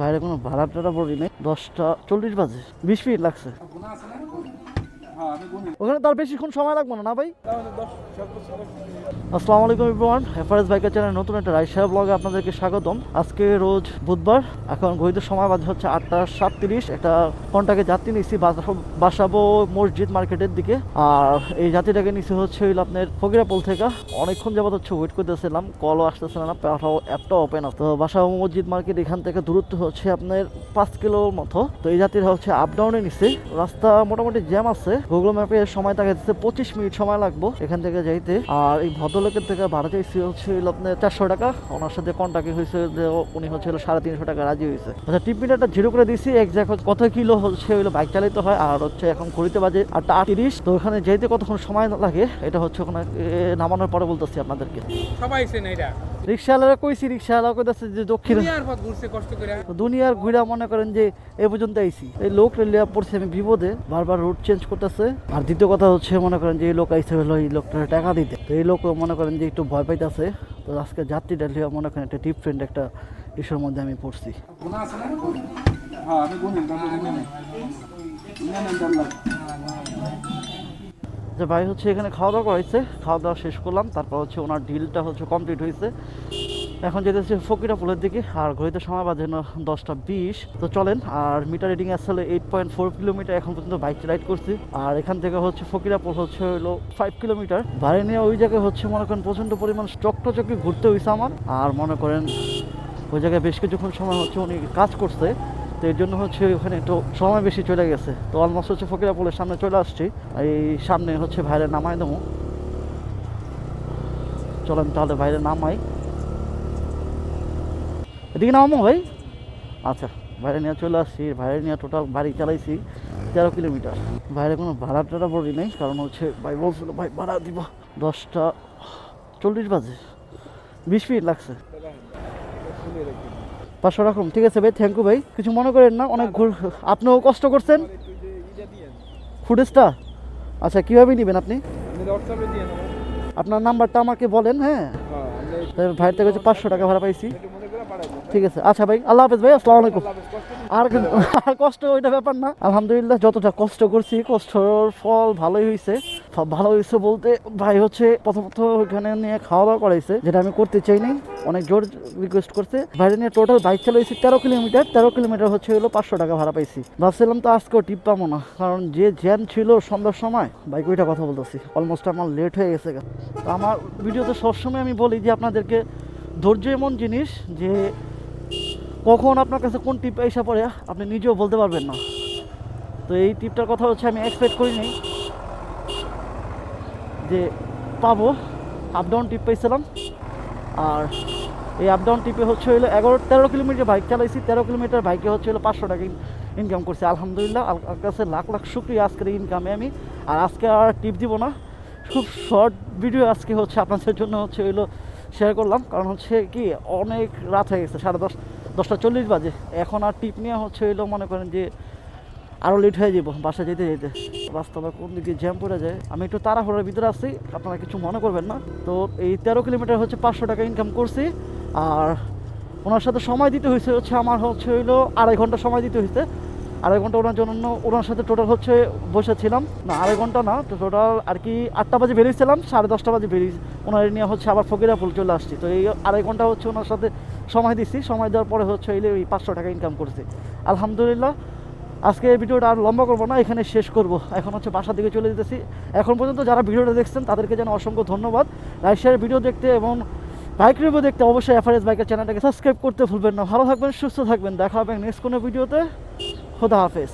বাইরে কোনো ভাড়া টাড়া পড়ি নাই দশটা চল্লিশ বাজে। বিশ মিনিট লাগছে। ওখানে তার বেশিক্ষণ সময় লাগবে না না ভাই? আসসালামু আলাইকুম ইব্রান এফআরএস বাইকের চ্যানেল নতুন একটা রাইশা ব্লগে আপনাদেরকে স্বাগতম। আজকে রোজ বুধবার এখন ঘড়িতে সময় বাজে হচ্ছে আটটা সাতত্রিশ। একটা কন্টাকে যাত্রী বাসা- বাসাবো মসজিদ মার্কেটের দিকে। আর এই যাত্রীটাকে নিচে হচ্ছে হইল আপনার ফকিরাপোল থেকে। অনেকক্ষণ যাবত হচ্ছে ওয়েট করতেছিলাম কলও আসতেছে না পাঠাও অ্যাপটা ওপেন আছে। তো বাসাবো মসজিদ মার্কেট এখান থেকে দূরত্ব হচ্ছে আপনার পাঁচ কিলোর মতো। তো এই যাত্রীরা হচ্ছে আপ ডাউনে নিচ্ছে রাস্তা মোটামুটি জ্যাম আছে গুগল ম্যাপে সময় দেখা যাচ্ছে পঁচিশ মিনিট সময় লাগবে এখান থেকে যাইতে। আর এই ভদ্রলোকের থেকে ভাড়া চাইছি হচ্ছে আপনার চারশো টাকা। ওনার সাথে কন্ট্যাক্ট হয়েছে যে উনি হচ্ছে সাড়ে তিনশো টাকা রাজি হয়েছে। আচ্ছা টিপ মিটারটা জিরো করে দিয়েছি একজ্যাক্ট কত কিলো হচ্ছে হইল বাইক চালিত হয় আর হচ্ছে এখন ঘড়িতে বাজে আটটা আটত্রিশ। তো ওখানে যেতে কতক্ষণ সময় লাগে এটা হচ্ছে ওখানে নামানোর পরে বলতেছি আপনাদেরকে। সবাই এটা। রিক্সাওয়ালারা কইছি রিক্সাওয়ালা কইতাছে যে দক্ষিণ তো দুনিয়ার ঘুরা মনে করেন যে এ পর্যন্ত আইছি। এই লোক রেলিয়া পড়ছে আমি বিপদে বারবার রুট চেঞ্জ করতেছে। আর দ্বিতীয় কথা হচ্ছে মনে করেন যে এই লোক আইসে হলো এই লোকটা টাকা দিতে। তো এই লোক মনে করেন যে একটু ভয় পাইতেছে। তো আজকে যাত্রীটা লিয়া মনে করেন একটা ডিফারেন্ট একটা ইস্যুর মধ্যে আমি পড়ছি। আছে না? হ্যাঁ আমি গুনি তারপর গুনি না গুনি না দাল্লা যে ভাই হচ্ছে এখানে খাওয়া দাওয়া করাইছে খাওয়া দাওয়া শেষ করলাম তারপর হচ্ছে ওনার ডিলটা হচ্ছে কমপ্লিট হয়েছে। এখন যেতেছি ফকিরা পুলের দিকে, আর ঘড়িতে সময় বাজে দশটা বিশ। তো চলেন, আর মিটার রিডিং আসলে এইট পয়েন্ট ফোর কিলোমিটার, এখন পর্যন্ত বাইক রাইড করছি। আর এখান থেকে হচ্ছে ফকিরা পুল হচ্ছে হলো ফাইভ কিলোমিটার। ভাড়ি নিয়ে ওই জায়গায় হচ্ছে মনে করেন প্রচণ্ড পরিমাণ চকটচকি ঘুরতে হয়েছে আমার। আর মনে করেন ওই জায়গায় বেশ কিছুক্ষণ সময় হচ্ছে উনি কাজ করছে। তো এর জন্য হচ্ছে ওখানে একটু সময় বেশি চলে গেছে। তো অলমোস্ট হচ্ছে ফকিরা পুলের সামনে চলে আসছি। এই সামনে হচ্ছে ভাইরে নামাই দেবো। চলেন তাহলে বাইরে নামাই। এদিকে নামাবো ভাই? আচ্ছা বাইরে নিয়ে চলে আসছি। বাইরে নিয়ে টোটাল বাড়ি চালাইছি তেরো কিলোমিটার। বাইরে কোনো ভাড়া টাড়া পড়ি নেই কারণ হচ্ছে ভাই বলছিল ভাই ভাড়া দিব দশটা চল্লিশ বাজে। বিশ মিনিট লাগছে। পাঁচশো রকম। ঠিক আছে ভাই থ্যাংক ইউ ভাই। কিছু মনে করেন না অনেক ঘুর আপনিও কষ্ট করছেন। ফুটেজটা আচ্ছা কীভাবে নেবেন আপনি? আপনার নাম্বারটা আমাকে বলেন হ্যাঁ? হ্যাঁ ভাইয়ের থেকে হচ্ছে পাঁচশো টাকা ভাড়া পাইছি একটু মনে করে পাঠাবো ঠিক আছে। আচ্ছা ভাই আল্লাহ হাফেজ ভাই আসসালামু আলাইকুম। আর আর কষ্ট ওইটা ব্যাপার না। আলহামদুলিল্লাহ যতটা কষ্ট করছি কষ্টর ফল ভালোই হয়েছে ফ- ভালো হয়েছে বলতে ভাই হচ্ছে প্রথমত ওখানে নিয়ে খাওয়া দাওয়া করাইছে যেটা আমি করতে চাই নাই অনেক জোর রিকোয়েস্ট করছে। বাইরে নিয়ে টোটাল বাইক চালাইছি তেরো কিলোমিটার। তেরো কিলোমিটার হচ্ছে হলো পাঁচশো টাকা ভাড়া পাইছি। ভাবছিলাম তো আজকেও টিপ পাবো না কারণ যে জ্যাম ছিল সন্ধ্যার সময় বাইক ওইটা কথা বলতেছি অলমোস্ট আমার লেট হয়ে গেছে। তো আমার ভিডিওতে সবসময় আমি বলি যে আপনাদেরকে ধৈর্য এমন জিনিস যে কখন আপনার কাছে কোন টিপ এসে পড়ে, আপনি নিজেও বলতে পারবেন না। তো এই টিপটার কথা হচ্ছে, আমি এক্সপেক্ট করিনি যে পাবো। আপ ডাউন টিপ পেয়েছিলাম। আর এই আপ ডাউন টিপে হচ্ছে হলো এগারো, তেরো কিলোমিটার বাইক চালাইছি। তেরো কিলোমিটার বাইকে হচ্ছে হলো পাঁচশো টাকা ইনকাম করছি। আলহামদুলিল্লাহ আল্লাহর কাছে লাখ লাখ শুক্রিয়া আজকের ইনকামে আমি। আর আজকে আর টিপ দিব না। খুব শর্ট ভিডিও আজকে হচ্ছে আপনাদের জন্য হচ্ছে হইল শেয়ার করলাম। কারণ হচ্ছে কি, অনেক রাত হয়ে গেছে, সাড়ে দশ দশটা চল্লিশ বাজে। এখন আর টিপ নিয়ে হচ্ছে এলো মনে করেন যে আরও লেট হয়ে যাব বাসা যেতে যেতে। রাস্তা কোন দিকে জ্যাম পড়ে যায়। আমি একটু তাড়াহুড়ার ভিতরে আসছি আপনারা কিছু মনে করবেন না। তো এই তেরো কিলোমিটার হচ্ছে পাঁচশো টাকা ইনকাম করছি। আর ওনার সাথে সময় দিতে হয়েছে হচ্ছে আমার হচ্ছে হইল আড়াই ঘণ্টা সময় দিতে হয়েছে। আড়াই ঘণ্টা ওনার জন্য ওনার সাথে টোটাল হচ্ছে বসেছিলাম। না, আড়াই ঘণ্টা না, তো টোটাল আর কি আটটা বাজে বেরিয়েছিলাম, সাড়ে দশটা বাজে বেরিয়ে ওনার নিয়ে হচ্ছে আবার ফকিরা ফুল চলে আসছি। তো এই আড়াই ঘণ্টা হচ্ছে ওনার সাথে সময় দিচ্ছি। সময় দেওয়ার পরে হচ্ছে এলে ওই পাঁচশো টাকা ইনকাম করছি। আলহামদুলিল্লাহ, আজকে এই ভিডিওটা আর লম্বা করব না, এখানে শেষ করব। এখন হচ্ছে বাসার দিকে চলে যেতেছি। এখন পর্যন্ত যারা ভিডিওটা দেখছেন, তাদেরকে যেন অসংখ্য ধন্যবাদ। রাইশারের ভিডিও দেখতে এবং বাইক রিভিউ দেখতে অবশ্যই এফআরএস বাইকের চ্যানেলটাকে সাবস্ক্রাইব করতে ভুলবেন না। ভালো থাকবেন, সুস্থ থাকবেন। দেখা হবে নেক্সট কোনো ভিডিওতে খোদা হাফেজ